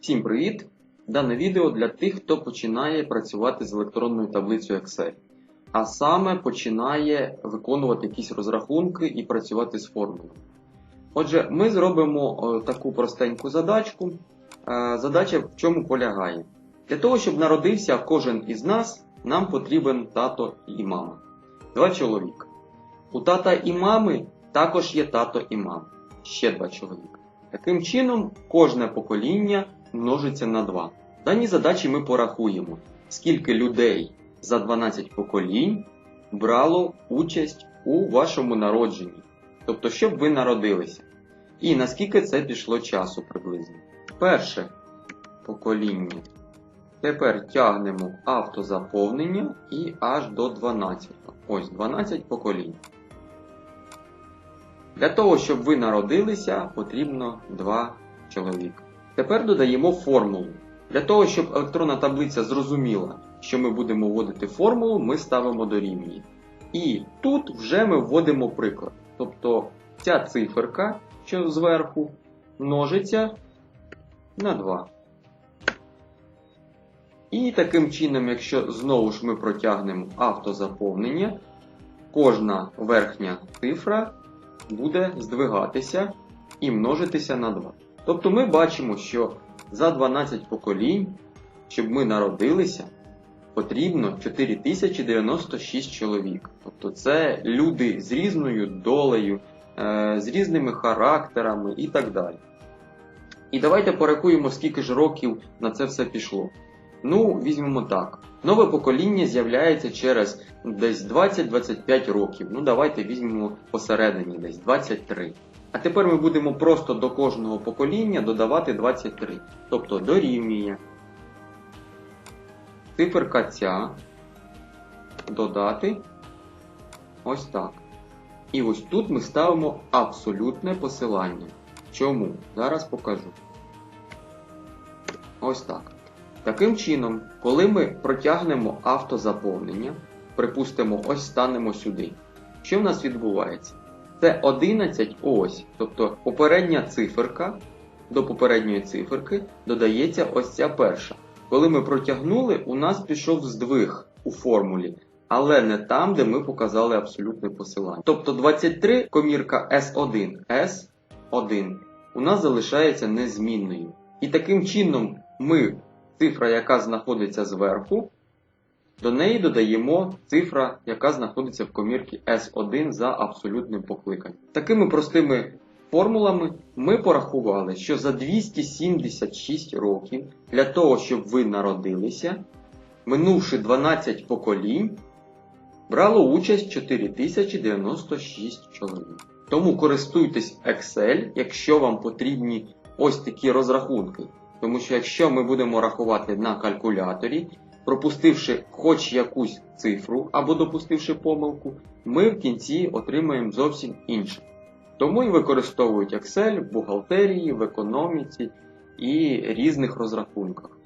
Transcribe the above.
Всім привіт! Дане відео для тих, хто починає працювати з електронною таблицею Excel, а саме починає виконувати якісь розрахунки і працювати з формулами. Отже, ми зробимо е, таку простеньку задачку. Е, Задача в чому полягає? Для того, щоб народився кожен із нас, нам потрібен тато і мама. Два чоловіка. У тата і мами також є тато і мама. Ще два чоловіка. Таким чином, кожне покоління множиться на 2. В даній задачі ми порахуємо, скільки людей за 12 поколінь брало участь у вашому народженні. Тобто, щоб ви народилися. І наскільки це пішло часу приблизно. Перше покоління. Тепер тягнемо автозаповнення і аж до 12. Ось 12 поколінь. Для того, щоб ви народилися, потрібно 2 чоловіка. Тепер додаємо формулу. Для того, щоб електронна таблиця зрозуміла, що ми будемо вводити формулу, ми ставимо дорівнює. І тут вже ми вводимо приклад. Тобто ця циферка, що зверху, множиться на 2. І таким чином, якщо знову ж ми протягнемо автозаповнення, кожна верхня цифра буде здвигатися і множитися на 2. Тобто ми бачимо, що за 12 поколінь, щоб ми народилися, потрібно 4096 чоловік. Тобто це люди з різною долею, е, з різними характерами і так далі. І давайте порахуємо, скільки ж років на це все пішло. Ну, візьмемо так. Нове покоління з'являється через десь 20-25 років. Ну, давайте візьмемо посередині десь 23. А тепер ми будемо просто до кожного покоління додавати 23. Тобто дорівнює. Циферка ця. Додати. Ось так. І ось тут ми ставимо абсолютне посилання. Чому? Зараз покажу. Ось так. Таким чином, коли ми протягнемо автозаповнення, припустимо, ось станемо сюди. Що в нас відбувається? Це 11 ось, тобто попередня циферка до попередньої циферки додається ось ця перша. Коли ми протягнули, у нас пішов здвиг у формулі, але не там, де ми показали абсолютне посилання. Тобто 23 комірка S1, S1 у нас залишається незмінною. І таким чином ми цифра, яка знаходиться зверху, до неї додаємо цифра, яка знаходиться в комірці S1 за абсолютним покликанням. Такими простими формулами ми порахували, що за 276 років для того, щоб ви народилися, минувши 12 поколінь, брало участь 4096 чоловік. Тому користуйтесь Excel, якщо вам потрібні ось такі розрахунки. Тому що якщо ми будемо рахувати на калькуляторі, пропустивши хоч якусь цифру або допустивши помилку, ми в кінці отримаємо зовсім інше. Тому і використовують Excel в бухгалтерії, в економіці і різних розрахунках.